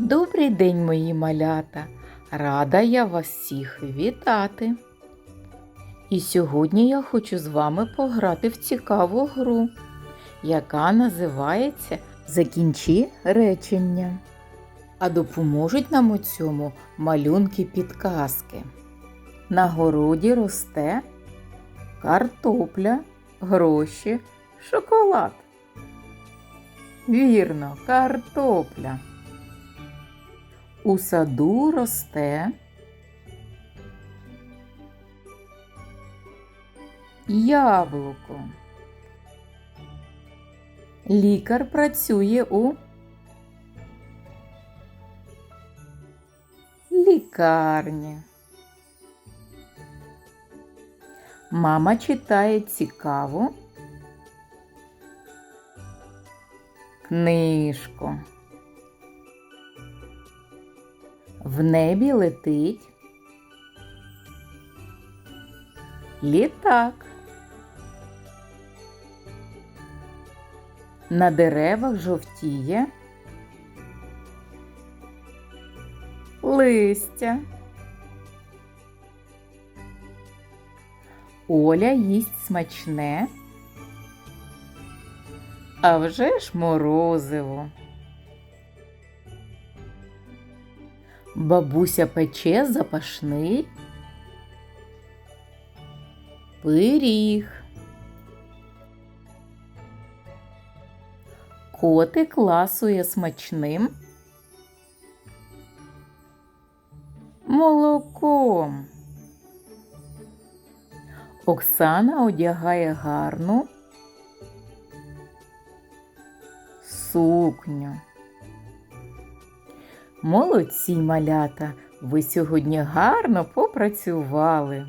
Добрий день, мої малята! Рада я вас всіх вітати. І сьогодні я хочу з вами пограти в цікаву гру, яка називається Закінчи речення. А допоможуть нам у цьому малюнки підказки. На городі росте картопля, гроші, шоколад. Вірно, картопля. У саду росте яблуко. Лікар працює у лікарні. Мама читає цікаву книжку. В небі летить літак. На деревах жовтіє листя. Оля їсть смачне, а вже ж морозиво. Бабуся пече запашний пиріг. Котик ласує смачним молоком. Оксана одягає гарну сукню. Молодці малята, ви сьогодні гарно попрацювали.